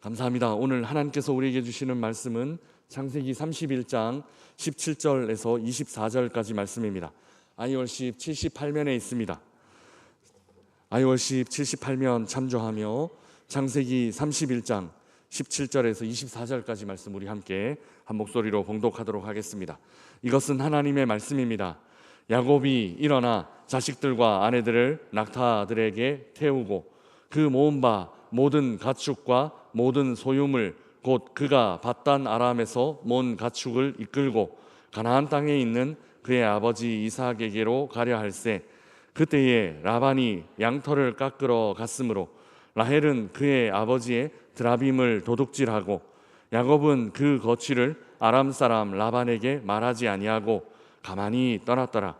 감사합니다. 오늘 하나님께서 우리에게 주시는 말씀은 창세기 31장 17절에서 24절까지 말씀입니다. 아이월십 78면에 있습니다. 아이월십 78면 참조하며 창세기 31장 17절에서 24절까지 말씀 우리 함께 한 목소리로 봉독하도록 하겠습니다. 이것은 하나님의 말씀입니다. 야곱이 일어나 자식들과 아내들을 낙타들에게 태우고 그 모은 바 모든 가축과 모든 소유물 곧 그가 바단 아람에서 모은 가축을 이끌고 가나안 땅에 있는 그의 아버지 이삭에게로 가려 할세 그때에 라반이 양털을 깎으러 갔으므로 라헬은 그의 아버지의 드라빔을 도둑질하고 야곱은 그 거취를 아람 사람 라반에게 말하지 아니하고 가만히 떠났더라.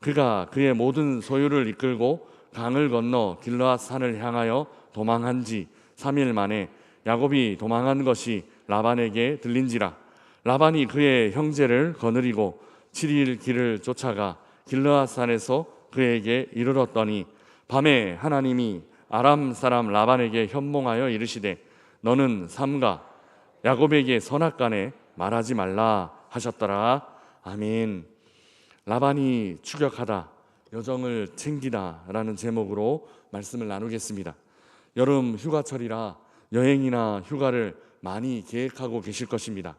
그가 그의 모든 소유를 이끌고 강을 건너 길르앗 산을 향하여 도망한 지 3일 만에 야곱이 도망한 것이 라반에게 들린지라. 라반이 그의 형제를 거느리고 7일 길을 쫓아가 길르앗 산에서 그에게 이르렀더니 밤에 하나님이 아람 사람 라반에게 현몽하여 이르시되 너는 삼가 야곱에게 선악간에 말하지 말라 하셨더라. 아멘. 라반이 추격하다 여정을 챙기다라는 제목으로 말씀을 나누겠습니다. 여름 휴가철이라 여행이나 휴가를 많이 계획하고 계실 것입니다.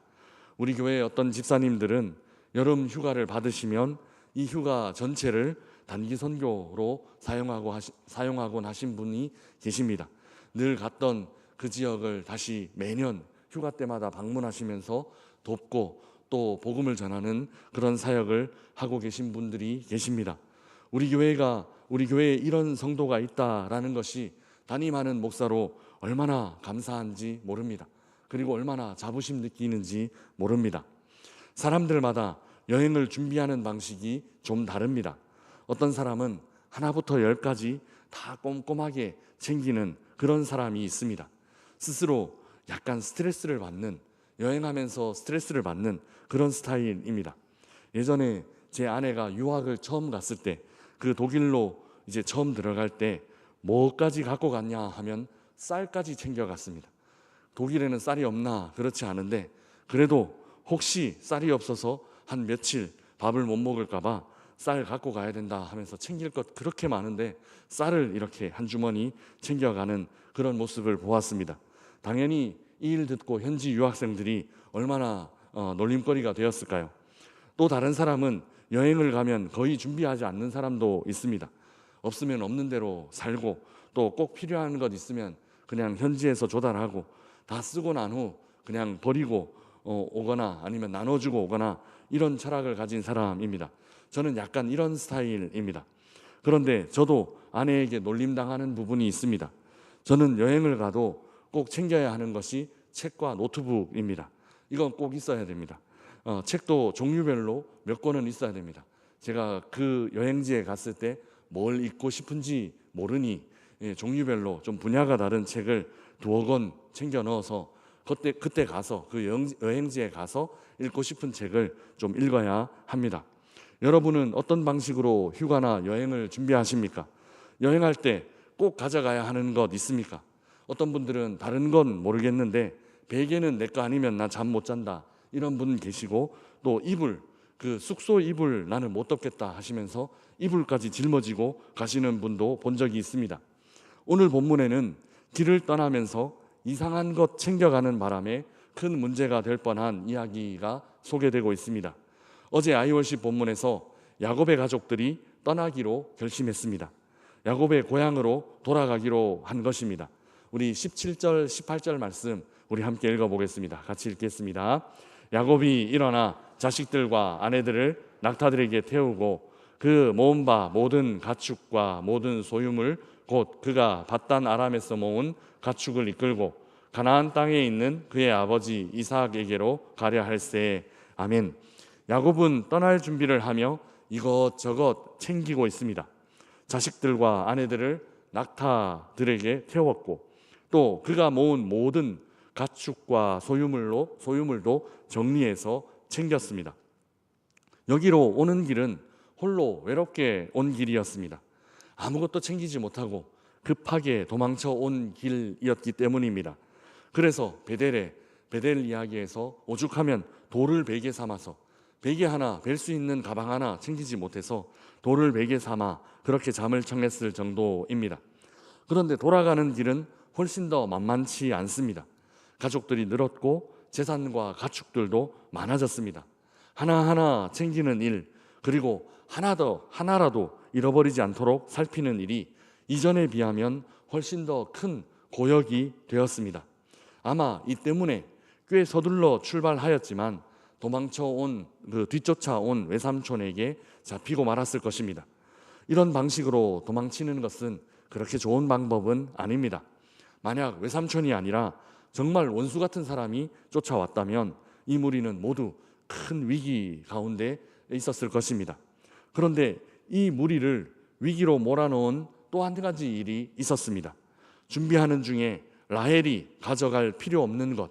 우리 교회 어떤 집사님들은 여름 휴가를 받으시면 이 휴가 전체를 단기 선교로 사용하고 하시, 사용하곤 하신 분이 계십니다. 늘 갔던 그 지역을 다시 매년 휴가 때마다 방문하시면서 돕고 또 복음을 전하는 그런 사역을 하고 계신 분들이 계십니다. 우리 교회가 우리 교회에 이런 성도가 있다라는 것이 담임하는 목사로 얼마나 감사한지 모릅니다. 그리고 얼마나 자부심 느끼는지 모릅니다. 사람들마다 여행을 준비하는 방식이 좀 다릅니다. 어떤 사람은 하나부터 열까지 다 꼼꼼하게 챙기는 그런 사람이 있습니다. 스스로 약간 스트레스를 받는 여행하면서 스트레스를 받는 그런 스타일입니다. 예전에 제 아내가 유학을 처음 갔을 때 그 독일로 이제 처음 들어갈 때 뭐까지 갖고 갔냐 하면 쌀까지 챙겨갔습니다. 독일에는 쌀이 없나 그렇지 않은데 그래도 혹시 쌀이 없어서 한 며칠 밥을 못 먹을까봐 쌀 갖고 가야 된다 하면서 챙길 것 그렇게 많은데 쌀을 이렇게 한 주머니 챙겨가는 그런 모습을 보았습니다. 당연히 이 일 듣고 현지 유학생들이 얼마나 어, 놀림거리가 되었을까요? 또 다른 사람은 여행을 가면 거의 준비하지 않는 사람도 있습니다. 없으면 없는 대로 살고 또 꼭 필요한 것 있으면 그냥 현지에서 조달하고 다 쓰고 난 후 그냥 버리고 어, 오거나 아니면 나눠주고 오거나 이런 철학을 가진 사람입니다. 저는 약간 이런 스타일입니다. 그런데 저도 아내에게 놀림당하는 부분이 있습니다. 저는 여행을 가도 꼭 챙겨야 하는 것이 책과 노트북입니다. 이건 꼭 있어야 됩니다. 어, 책도 종류별로 몇 권은 있어야 됩니다. 제가 그 여행지에 갔을 때 뭘 읽고 싶은지 모르니 예, 종류별로 좀 분야가 다른 책을 두어 권 챙겨 넣어서 그때 그때 가서 그 여행, 지에 가서 읽고 싶은 책을 좀 읽어야 합니다. 여러분은 어떤 방식으로 휴가나 여행을 준비하십니까? 여행할 때 꼭 가져가야 하는 것 있습니까? 어떤 분들은 다른 건 모르겠는데 베개는 내 거 아니면 나 잠 못 잔다. 이런 분 계시고 또 이불 그 숙소 이불 나는 못 덮겠다 하시면서 이불까지 짊어지고 가시는 분도 본 적이 있습니다. 오늘 본문에는 길을 떠나면서 이상한 것 챙겨가는 바람에 큰 문제가 될 뻔한 이야기가 소개되고 있습니다. 어제 아이월시 본문에서 야곱의 가족들이 떠나기로 결심했습니다. 야곱의 고향으로 돌아가기로 한 것입니다. 우리 17절, 18절 말씀 우리 함께 읽어보겠습니다. 같이 읽겠습니다. 야곱이 일어나 자식들과 아내들을 낙타들에게 태우고 그 모은 바 모든 가축과 모든 소유물 곧 그가 바단 아람에서 모은 가축을 이끌고 가나안 땅에 있는 그의 아버지 이삭에게로 가려 할세 아멘. 야곱은 떠날 준비를 하며 이것저것 챙기고 있습니다. 자식들과 아내들을 낙타들에게 태웠고 또 그가 모은 모든 가축과 소유물로 소유물도 정리해서 챙겼습니다. 여기로 오는 길은 홀로 외롭게 온 길이었습니다. 아무것도 챙기지 못하고 급하게 도망쳐 온 길이었기 때문입니다. 그래서 베델에 베델 이야기에서 오죽하면 돌을 베개 삼아서 베개 하나 벨 수 있는 가방 하나 챙기지 못해서 돌을 베개 삼아 그렇게 잠을 청했을 정도입니다. 그런데 돌아가는 길은 훨씬 더 만만치 않습니다. 가족들이 늘었고 재산과 가축들도 많아졌습니다. 하나하나 챙기는 일, 그리고 하나 더 하나라도 잃어버리지 않도록 살피는 일이 이전에 비하면 훨씬 더 큰 고역이 되었습니다. 아마 이 때문에 꽤 서둘러 출발하였지만 도망쳐 온 그 뒤쫓아 온 외삼촌에게 잡히고 말았을 것입니다. 이런 방식으로 도망치는 것은 그렇게 좋은 방법은 아닙니다. 만약 외삼촌이 아니라 정말 원수 같은 사람이 쫓아왔다면 이 무리는 모두 큰 위기 가운데 있었을 것입니다. 그런데 이 무리를 위기로 몰아넣은 또 한 가지 일이 있었습니다. 준비하는 중에 라헬이 가져갈 필요 없는 것,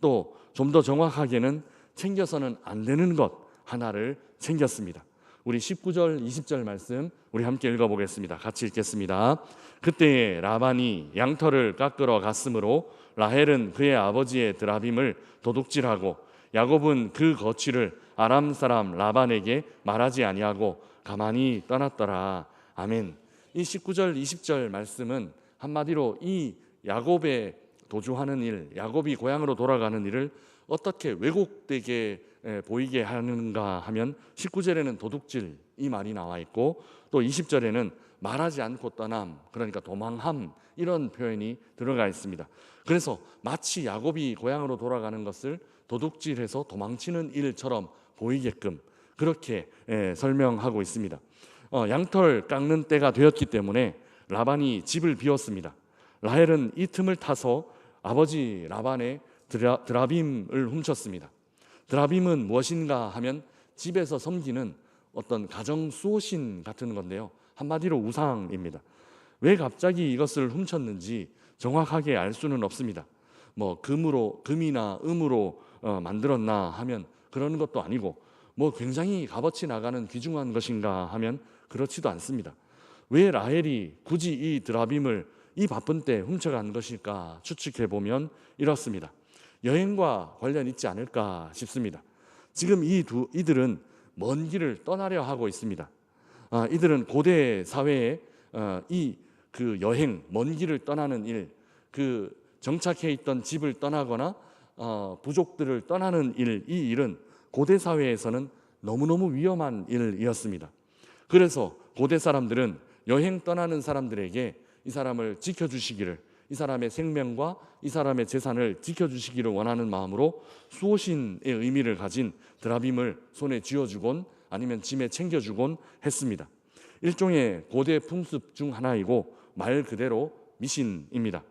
또 좀 더 정확하게는 챙겨서는 안 되는 것 하나를 챙겼습니다. 우리 19절, 20절 말씀 우리 함께 읽어보겠습니다. 같이 읽겠습니다. 그때에 라반이 양털을 깎으러 갔으므로 라헬은 그의 아버지의 드라빔을 도둑질하고 야곱은 그 거취를 아람 사람 라반에게 말하지 아니하고 가만히 떠났더라. 아멘. 이 19절, 20절 말씀은 한마디로 이 야곱의 도주하는 일, 야곱이 고향으로 돌아가는 일을 어떻게 왜곡되게 에, 보이게 하는가 하면 19절에는 도둑질 이 말이 나와 있고 또 20절에는 말하지 않고 떠남 그러니까 도망함 이런 표현이 들어가 있습니다. 그래서 마치 야곱이 고향으로 돌아가는 것을 도둑질해서 도망치는 일처럼 보이게끔 그렇게 에, 설명하고 있습니다. 어, 양털 깎는 때가 되었기 때문에 라반이 집을 비웠습니다. 라헬은 이 틈을 타서 아버지 라반의 드라, 드라빔을 훔쳤습니다. 드라빔은 무엇인가 하면 집에서 섬기는 어떤 가정 수호신 같은 건데요. 한마디로 우상입니다. 왜 갑자기 이것을 훔쳤는지 정확하게 알 수는 없습니다. 뭐 금으로 금이나 음으로 어, 만들었나 하면 그런 것도 아니고 뭐 굉장히 값어치 나가는 귀중한 것인가 하면 그렇지도 않습니다. 왜 라헬이 굳이 이 드라빔을 이 바쁜 때 훔쳐간 것일까 추측해 보면 이렇습니다. 여행과 관련 있지 않을까 싶습니다. 지금 이 두 이들은 먼 길을 떠나려 하고 있습니다. 아, 이들은 고대 사회에 어, 이그 여행 먼 길을 떠나는 일, 그 정착해 있던 집을 떠나거나 어, 부족들을 떠나는 일, 이 일은 고대 사회에서는 너무너무 위험한 일이었습니다. 그래서 고대 사람들은 여행 떠나는 사람들에게 이 사람을 지켜주시기를 이 사람의 생명과 이 사람의 재산을 지켜주시기를 원하는 마음으로 수호신의 의미를 가진 드라빔을 손에 쥐어주곤 아니면 짐에 챙겨주곤 했습니다. 일종의 고대 풍습 중 하나이고 말 그대로 미신입니다.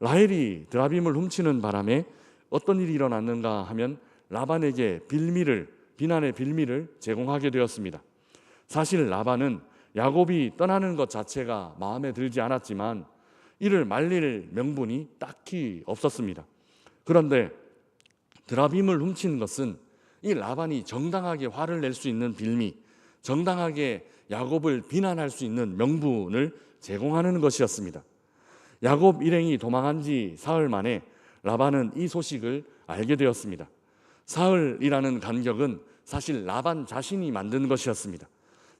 라헬이 드라빔을 훔치는 바람에 어떤 일이 일어났는가 하면 라반에게 빌미를 비난의 빌미를 제공하게 되었습니다. 사실 라반은 야곱이 떠나는 것 자체가 마음에 들지 않았지만 이를 말릴 명분이 딱히 없었습니다. 그런데 드라빔을 훔친 것은 이 라반이 정당하게 화를 낼 수 있는 빌미, 정당하게 야곱을 비난할 수 있는 명분을 제공하는 것이었습니다. 야곱 일행이 도망한 지 사흘 만에 라반은 이 소식을 알게 되었습니다. 사흘이라는 간격은 사실 라반 자신이 만든 것이었습니다.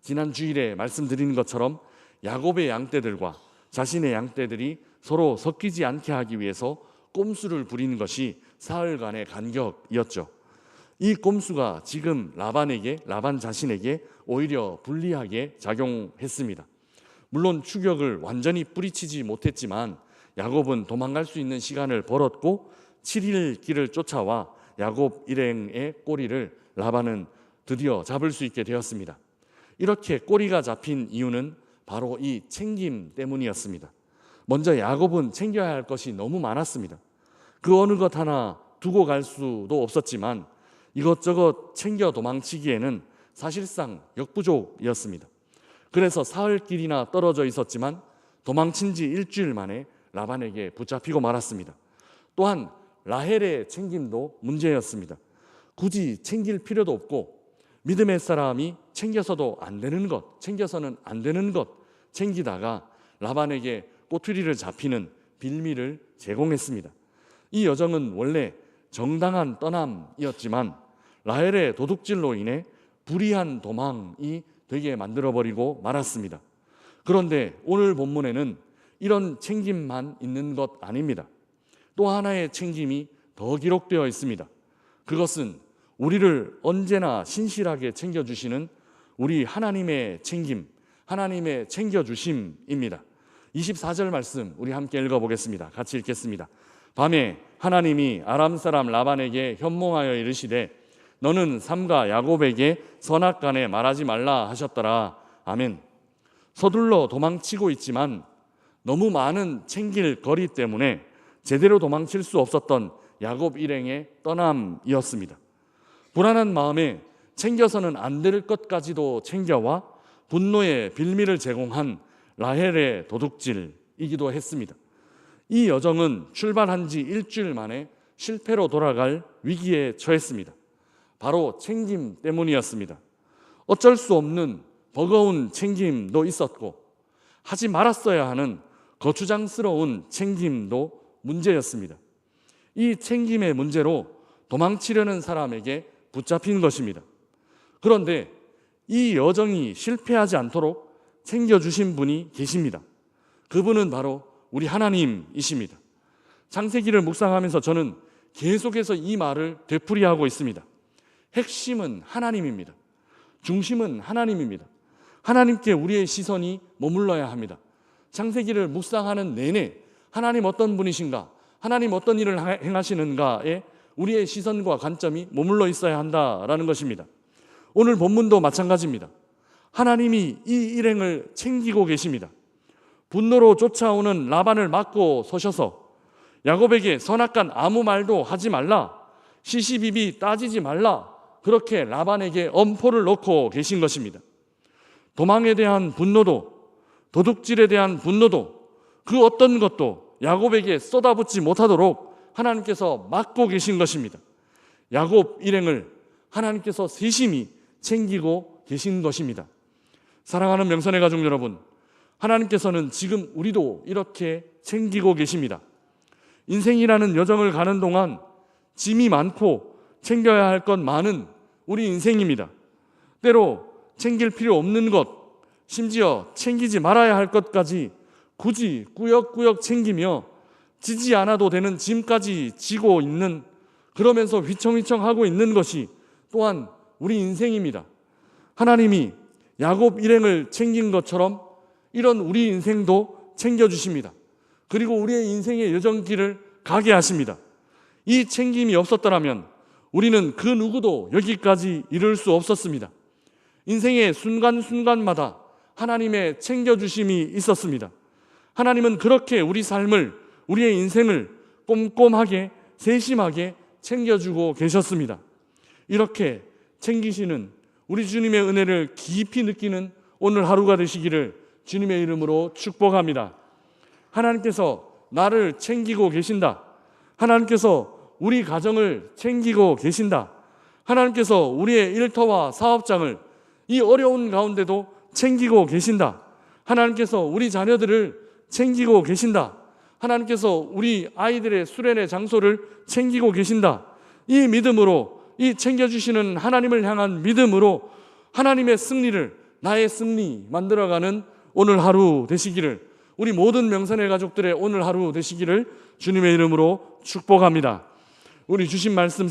지난 주일에 말씀드린 것처럼 야곱의 양떼들과 자신의 양떼들이 서로 섞이지 않게 하기 위해서 꼼수를 부리는 것이 사흘간의 간격이었죠. 이 꼼수가 지금 라반에게 라반 자신에게 오히려 불리하게 작용했습니다. 물론 추격을 완전히 뿌리치지 못했지만 야곱은 도망갈 수 있는 시간을 벌었고 7일 길을 쫓아와 야곱 일행의 꼬리를 라반은 드디어 잡을 수 있게 되었습니다. 이렇게 꼬리가 잡힌 이유는 바로 이 챙김 때문이었습니다. 먼저 야곱은 챙겨야 할 것이 너무 많았습니다. 그 어느 것 하나 두고 갈 수도 없었지만 이것저것 챙겨 도망치기에는 사실상 역부족이었습니다. 그래서 사흘 길이나 떨어져 있었지만 도망친 지 일주일 만에 라반에게 붙잡히고 말았습니다. 또한 라헬의 챙김도 문제였습니다. 굳이 챙길 필요도 없고 믿음의 사람이 챙겨서도 안 되는 것, 챙겨서는 안 되는 것 챙기다가 라반에게 꼬투리를 잡히는 빌미를 제공했습니다. 이 여정은 원래 정당한 떠남이었지만 라헬의 도둑질로 인해 불의한 도망이 되게 만들어 버리고 말았습니다. 그런데 오늘 본문에는 이런 챙김만 있는 것 아닙니다. 또 하나의 챙김이 더 기록되어 있습니다. 그것은 우리를 언제나 신실하게 챙겨주시는 우리 하나님의 챙김, 하나님의 챙겨주심입니다. 24절 말씀 우리 함께 읽어보겠습니다. 같이 읽겠습니다. 밤에 하나님이 아람 사람 라반에게 현몽하여 이르시되 너는 삼가 야곱에게 선악간에 말하지 말라 하셨더라. 아멘. 서둘러 도망치고 있지만 너무 많은 챙길 거리 때문에 제대로 도망칠 수 없었던 야곱 일행의 떠남이었습니다. 불안한 마음에 챙겨서는 안 될 것까지도 챙겨와 분노의 빌미를 제공한 라헬의 도둑질이기도 했습니다. 이 여정은 출발한 지 일주일 만에 실패로 돌아갈 위기에 처했습니다. 바로 챙김 때문이었습니다. 어쩔 수 없는 버거운 챙김도 있었고 하지 말았어야 하는 거추장스러운 챙김도 문제였습니다. 이 챙김의 문제로 도망치려는 사람에게 붙잡힌 것입니다. 그런데 이 여정이 실패하지 않도록 챙겨주신 분이 계십니다. 그분은 바로 우리 하나님이십니다. 창세기를 묵상하면서 저는 계속해서 이 말을 되풀이하고 있습니다. 핵심은 하나님입니다. 중심은 하나님입니다. 하나님께 우리의 시선이 머물러야 합니다. 창세기를 묵상하는 내내 하나님 어떤 분이신가, 하나님 어떤 일을 행하시는가에 우리의 시선과 관점이 머물러 있어야 한다라는 것입니다. 오늘 본문도 마찬가지입니다. 하나님이 이 일행을 챙기고 계십니다. 분노로 쫓아오는 라반을 막고 서셔서 야곱에게 선악간 아무 말도 하지 말라, 시시비비 따지지 말라, 그렇게 라반에게 엄포를 놓고 계신 것입니다. 도망에 대한 분노도, 도둑질에 대한 분노도, 그 어떤 것도 야곱에게 쏟아붓지 못하도록 하나님께서 막고 계신 것입니다. 야곱 일행을 하나님께서 세심히 챙기고 계신 것입니다. 사랑하는 명선의 가족 여러분, 하나님께서는 지금 우리도 이렇게 챙기고 계십니다. 인생이라는 여정을 가는 동안 짐이 많고 챙겨야 할 것 많은 우리 인생입니다. 때로 챙길 필요 없는 것, 심지어 챙기지 말아야 할 것까지 굳이 꾸역꾸역 챙기며 지지 않아도 되는 짐까지 지고 있는 그러면서 휘청휘청 하고 있는 것이 또한 우리 인생입니다. 하나님이 야곱 일행을 챙긴 것처럼 이런 우리 인생도 챙겨주십니다. 그리고 우리의 인생의 여정길을 가게 하십니다. 이 챙김이 없었더라면 우리는 그 누구도 여기까지 이룰 수 없었습니다. 인생의 순간순간마다 하나님의 챙겨주심이 있었습니다. 하나님은 그렇게 우리 삶을, 우리의 인생을 꼼꼼하게, 세심하게 챙겨주고 계셨습니다. 이렇게 챙기시는 우리 주님의 은혜를 깊이 느끼는 오늘 하루가 되시기를 주님의 이름으로 축복합니다. 하나님께서 나를 챙기고 계신다. 하나님께서 우리 가정을 챙기고 계신다. 하나님께서 우리의 일터와 사업장을 이 어려운 가운데도 챙기고 계신다. 하나님께서 우리 자녀들을 챙기고 계신다. 하나님께서 우리 아이들의 수련의 장소를 챙기고 계신다. 이 믿음으로 이 챙겨주시는 하나님을 향한 믿음으로 하나님의 승리를 나의 승리 만들어가는 오늘 하루 되시기를 우리 모든 명선의 가족들의 오늘 하루 되시기를 주님의 이름으로 축복합니다. 우리 주신 말씀